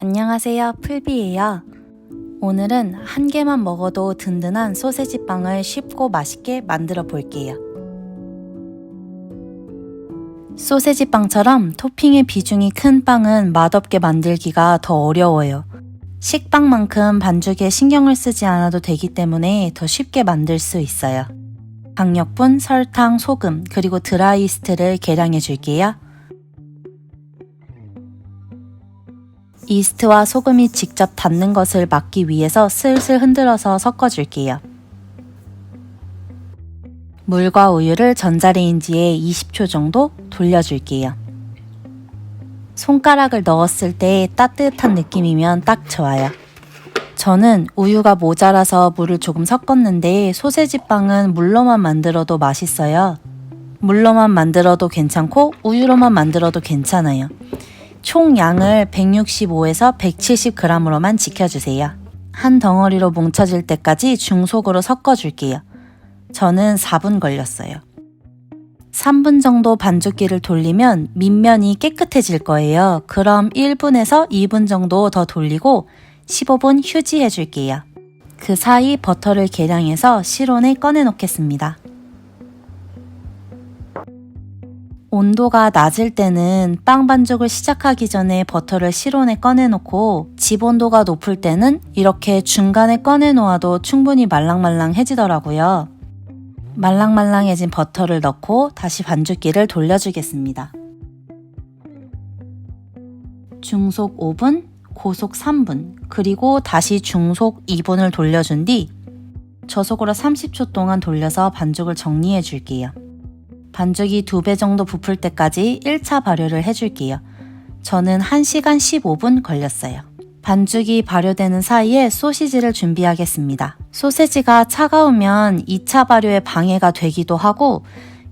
안녕하세요. 풀비예요. 오늘은 한 개만 먹어도 든든한 소세지 빵을 쉽고 맛있게 만들어 볼게요. 소세지 빵처럼 토핑의 비중이 큰 빵은 맛없게 만들기가 더 어려워요. 식빵만큼 반죽에 신경을 쓰지 않아도 되기 때문에 더 쉽게 만들 수 있어요. 강력분, 설탕, 소금, 그리고 드라이스트를 계량해 줄게요. 이스트와 소금이 직접 닿는 것을 막기 위해서 슬슬 흔들어서 섞어줄게요. 물과 우유를 전자레인지에 20초 정도 돌려줄게요. 손가락을 넣었을 때 따뜻한 느낌이면 딱 좋아요. 저는 우유가 모자라서 물을 조금 섞었는데 소세지 빵은 물로만 만들어도 맛있어요. 물로만 만들어도 괜찮고 우유로만 만들어도 괜찮아요. 총 양을 165에서 170g으로만 지켜주세요. 한 덩어리로 뭉쳐질 때까지 중속으로 섞어줄게요. 저는 4분 걸렸어요. 3분 정도 반죽기를 돌리면 밑면이 깨끗해질 거예요. 그럼 1분에서 2분 정도 더 돌리고 15분 휴지해 줄게요. 그 사이 버터를 계량해서 실온에 꺼내 놓겠습니다. 온도가 낮을 때는 빵 반죽을 시작하기 전에 버터를 실온에 꺼내놓고 집 온도가 높을 때는 이렇게 중간에 꺼내놓아도 충분히 말랑말랑해지더라고요. 말랑말랑해진 버터를 넣고 다시 반죽기를 돌려주겠습니다. 중속 5분, 고속 3분, 그리고 다시 중속 2분을 돌려준 뒤 저속으로 30초 동안 돌려서 반죽을 정리해 줄게요. 반죽이 2배 정도 부풀 때까지 1차 발효를 해줄게요. 저는 1시간 15분 걸렸어요. 반죽이 발효되는 사이에 소시지를 준비하겠습니다. 소세지가 차가우면 2차 발효에 방해가 되기도 하고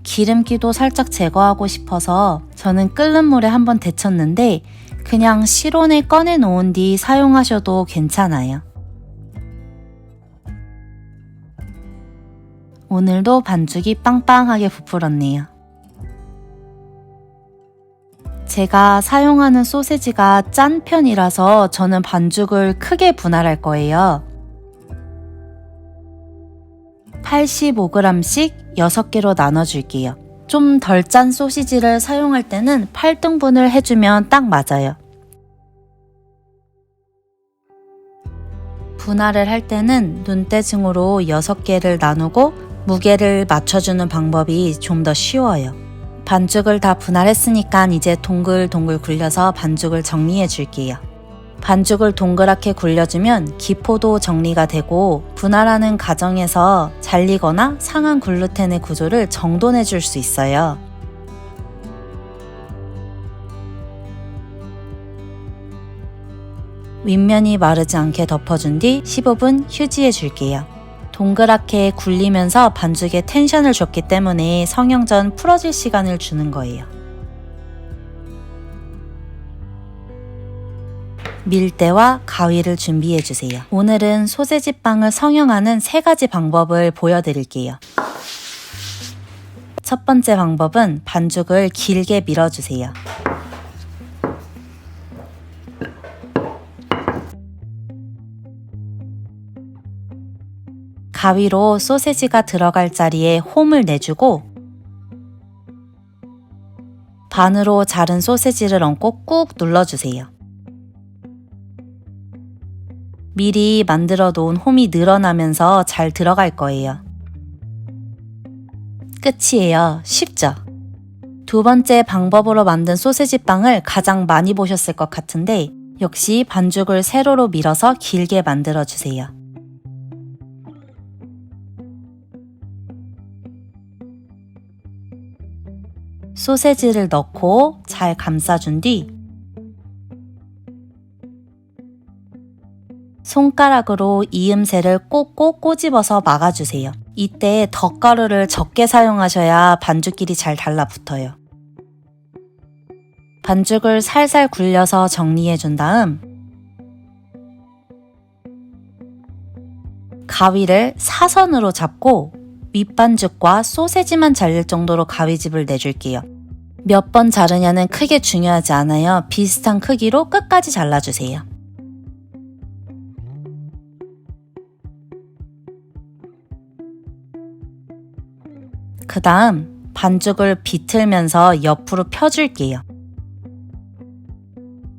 기름기도 살짝 제거하고 싶어서 저는 끓는 물에 한번 데쳤는데 그냥 실온에 꺼내 놓은 뒤 사용하셔도 괜찮아요. 오늘도 반죽이 빵빵하게 부풀었네요. 제가 사용하는 소세지가 짠 편이라서 저는 반죽을 크게 분할할 거예요. 85g씩 6개로 나눠줄게요. 좀 덜 짠 소시지를 사용할 때는 8등분을 해주면 딱 맞아요. 분할을 할 때는 눈대중으로 6개를 나누고 무게를 맞춰주는 방법이 좀 더 쉬워요. 반죽을 다 분할했으니까 이제 동글동글 굴려서 반죽을 정리해 줄게요. 반죽을 동그랗게 굴려주면 기포도 정리가 되고 분할하는 과정에서 잘리거나 상한 글루텐의 구조를 정돈해 줄 수 있어요. 윗면이 마르지 않게 덮어준 뒤 15분 휴지해 줄게요. 동그랗게 굴리면서 반죽에 텐션을 줬기 때문에 성형전 풀어질 시간을 주는 거예요. 밀대와 가위를 준비해 주세요. 오늘은 소세지 빵을 성형하는 세 가지 방법을 보여드릴게요. 첫 번째 방법은 반죽을 길게 밀어주세요. 가위로 소세지가 들어갈 자리에 홈을 내주고 반으로 자른 소세지를 얹고 꾹 눌러주세요. 미리 만들어 놓은 홈이 늘어나면서 잘 들어갈 거예요. 끝이에요. 쉽죠? 두 번째 방법으로 만든 소세지 빵을 가장 많이 보셨을 것 같은데 역시 반죽을 세로로 밀어서 길게 만들어 주세요. 소세지를 넣고 잘 감싸준 뒤 손가락으로 이음새를 꼭꼭 꼬집어서 막아주세요. 이때 덧가루를 적게 사용하셔야 반죽끼리 잘 달라붙어요. 반죽을 살살 굴려서 정리해준 다음 가위를 사선으로 잡고 윗반죽과 소세지만 잘릴 정도로 가위집을 내줄게요. 몇 번 자르냐는 크게 중요하지 않아요. 비슷한 크기로 끝까지 잘라주세요. 그 다음 반죽을 비틀면서 옆으로 펴줄게요.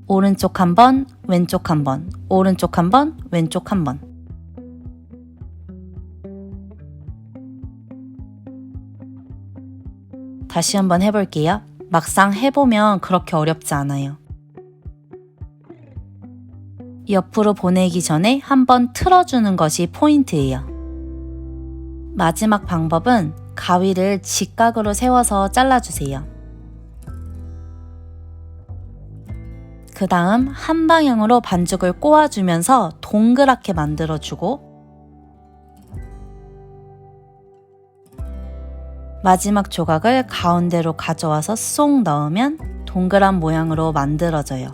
오른쪽 한 번, 왼쪽 한 번, 오른쪽 한 번, 왼쪽 한 번. 다시 한번 해볼게요. 막상 해보면 그렇게 어렵지 않아요. 옆으로 보내기 전에 한번 틀어주는 것이 포인트예요. 마지막 방법은 가위를 직각으로 세워서 잘라주세요. 그 다음 한 방향으로 반죽을 꼬아주면서 동그랗게 만들어주고 마지막 조각을 가운데로 가져와서 쏙 넣으면 동그란 모양으로 만들어져요.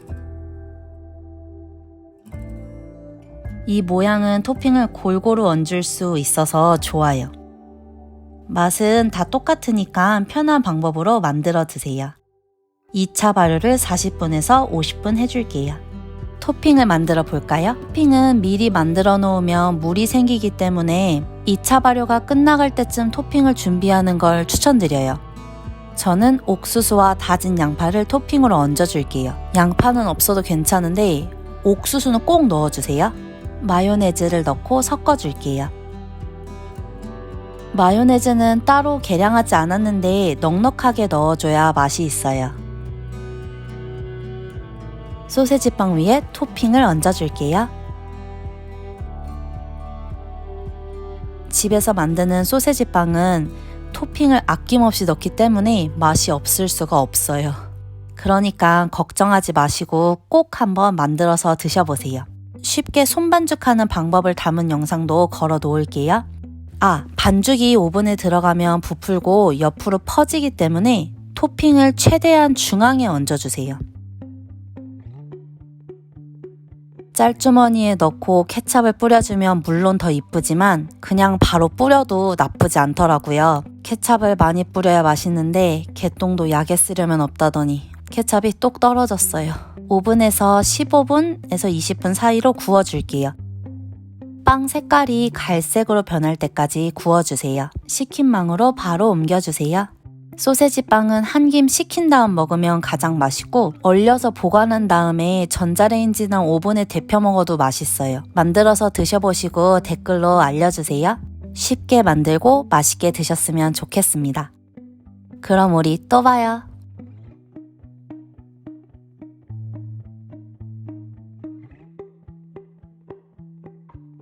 이 모양은 토핑을 골고루 얹을 수 있어서 좋아요. 맛은 다 똑같으니까 편한 방법으로 만들어 드세요. 2차 발효를 40분에서 50분 해줄게요. 토핑을 만들어 볼까요? 토핑은 미리 만들어 놓으면 물이 생기기 때문에 2차 발효가 끝나갈 때쯤 토핑을 준비하는 걸 추천드려요. 저는 옥수수와 다진 양파를 토핑으로 얹어줄게요. 양파는 없어도 괜찮은데 옥수수는 꼭 넣어주세요. 마요네즈를 넣고 섞어줄게요. 마요네즈는 따로 계량하지 않았는데 넉넉하게 넣어줘야 맛이 있어요. 소세지 빵 위에 토핑을 얹어줄게요. 집에서 만드는 소세지 빵은 토핑을 아낌없이 넣기 때문에 맛이 없을 수가 없어요. 그러니까 걱정하지 마시고 꼭 한번 만들어서 드셔보세요. 쉽게 손반죽하는 방법을 담은 영상도 걸어 놓을게요. 아, 반죽이 오븐에 들어가면 부풀고 옆으로 퍼지기 때문에 토핑을 최대한 중앙에 얹어주세요. 짤주머니에 넣고 케찹을 뿌려주면 물론 더 이쁘지만 그냥 바로 뿌려도 나쁘지 않더라고요. 케찹을 많이 뿌려야 맛있는데 개똥도 약에 쓰려면 없다더니 케찹이 똑 떨어졌어요. 오븐에서 15분에서 20분 사이로 구워줄게요. 빵 색깔이 갈색으로 변할 때까지 구워주세요. 식힌 망으로 바로 옮겨주세요. 소세지 빵은 한 김 식힌 다음 먹으면 가장 맛있고 얼려서 보관한 다음에 전자레인지나 오븐에 데펴 먹어도 맛있어요. 만들어서 드셔보시고 댓글로 알려주세요. 쉽게 만들고 맛있게 드셨으면 좋겠습니다. 그럼 우리 또 봐요.